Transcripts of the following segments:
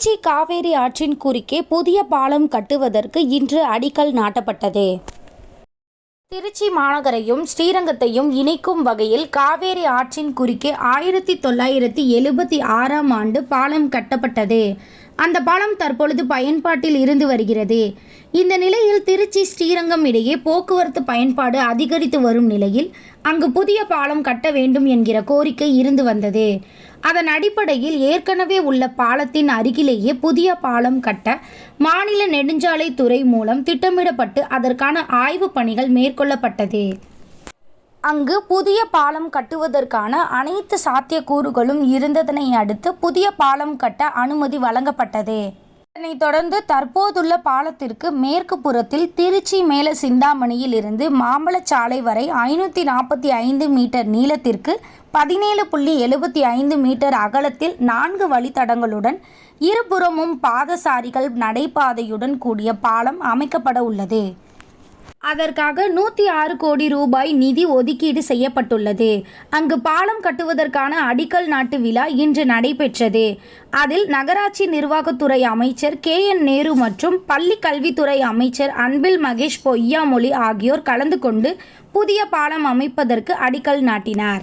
திருச்சி காவேரி ஆற்றின் குறுக்கே புதிய பாலம் கட்டுவதற்கு இன்று அடிக்கல் நாட்டப்பட்டது. திருச்சி மாநகரையும் ஸ்ரீரங்கத்தையும் இணைக்கும் வகையில் காவேரி ஆற்றின் குறுக்கே ஆயிரத்தி தொள்ளாயிரத்தி எழுபத்தி ஆறாம் ஆண்டு பாலம் கட்டப்பட்டது. அந்த பாலம் தற்பொழுது பயன்பாட்டில் இருந்து வருகிறது. இந்த நிலையில் திருச்சி ஸ்ரீரங்கம் இடையே போக்குவரத்து பயன்பாடு அதிகரித்து வரும் நிலையில் அங்கு புதிய பாலம் கட்ட வேண்டும் என்கிற கோரிக்கை இருந்து வந்தது. அதன் அடிப்படையில் ஏற்கனவே உள்ள பாலத்தின் அருகிலேயே புதிய பாலம் கட்ட மாநில நெடுஞ்சாலைத்துறை மூலம் திட்டமிடப்பட்டு அதற்கான ஆய்வுப் பணிகள் மேற்கொள்ளப்பட்டது. அங்கு புதிய பாலம் கட்டுவதற்கான அனைத்து சாத்தியக்கூறுகளும் இருந்ததனை அடுத்து புதிய பாலம் கட்ட அனுமதி வழங்கப்பட்டது. இதனைத் தொடர்ந்து தற்போதுள்ள பாலத்திற்கு மேற்கு புறத்தில் திருச்சி மேல சிந்தாமணியில் இருந்து மாம்பழச்சாலை வரை ஐநூற்றி நாற்பத்தி ஐந்து மீட்டர் நீளத்திற்கு பதினேழு புள்ளி எழுபத்தி ஐந்து மீட்டர் அகலத்தில் நான்கு வழித்தடங்களுடன் இருபுறமும் பாதசாரிகள் நடைபாதையுடன் கூடிய பாலம் அமைக்கப்பட உள்ளது. அதற்காக நூற்றி ஆறு கோடி ரூபாய் நிதி ஒதுக்கீடு செய்யப்பட்டுள்ளது. அங்கு பாலம் கட்டுவதற்கான அடிக்கல் நாட்டு விழா இன்று நடைபெற்றது. அதில் நகராட்சி நிர்வாகத்துறை அமைச்சர் கே என் நேரு மற்றும் பள்ளி கல்வித்துறை அமைச்சர் அன்பில் மகேஷ் பொய்யாமொழி ஆகியோர் கலந்து கொண்டு புதிய பாலம் அமைப்பதற்கு அடிக்கல் நாட்டினார்.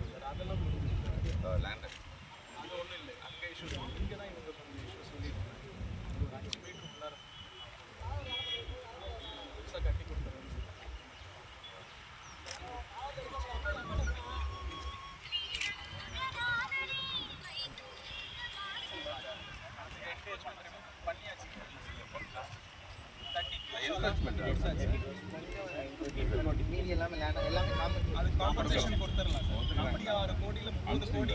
அது காம்பன்சேஷன் கொடுத்துடலாம் சார் நாற்பத்தி ஆறு கோடியில்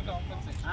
காம்பன்சேஷன்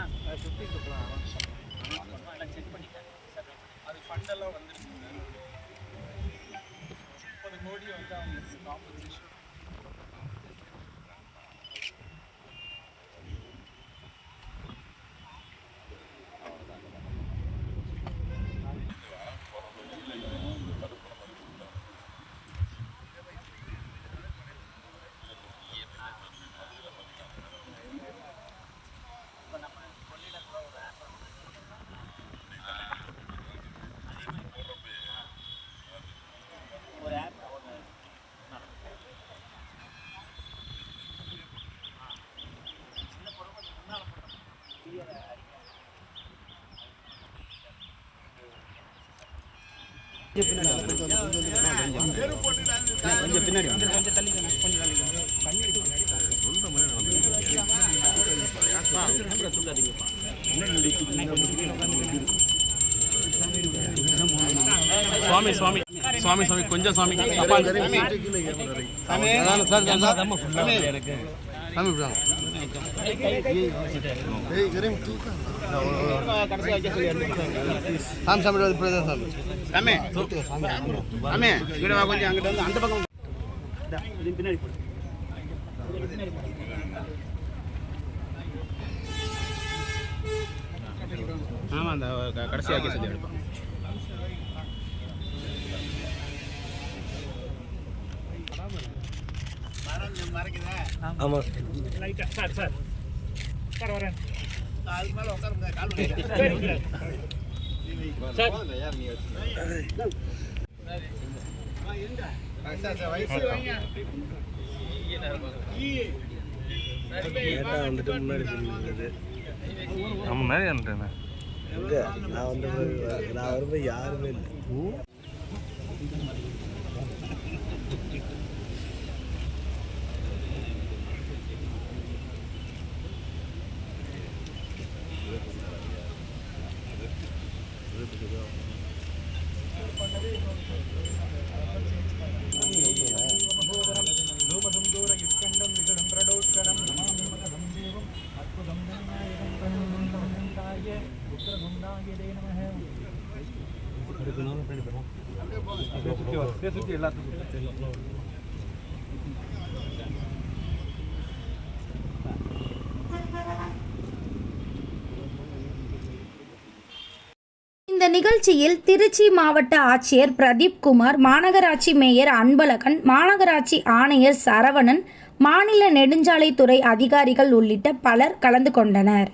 கொஞ்சம் பின்னாடி கொஞ்சம் தள்ளி கொஞ்சம் சுவாமி சுவாமி சுவாமி சுவாமி கொஞ்சம் சுவாமி எனக்கு ஆமாம் இப்படி தான் சாமி சாமி இப்படி தான் சாமி சாமி சாமி இவ்வளோ கொஞ்சம் அங்கிட்ட வந்து அந்த பக்கம் பின்னாடி ஆமாம் அந்த கடைசி ஆக்கி சொல்லி எடுப்போம் ஆமாம் அதுக்கு மேலே உட்காருங்க. கால் வந்துட்டு முன்னாடி சொல்லியிருந்தது நம்ம முன்னாடி வந்துட்டேன் எங்க? நான் வந்து நான் வரும்போது யாருமே இல்லை. இந்த நிகழ்ச்சியில் திருச்சி மாவட்ட ஆட்சியர் பிரதீப் குமார் மாநகராட்சி மேயர் அன்பழகன் மாநகராட்சி ஆணையர் சரவணன் மாநில நெடுஞ்சாலைத்துறை அதிகாரிகள் உள்ளிட்ட பலர் கலந்து கொண்டனர்.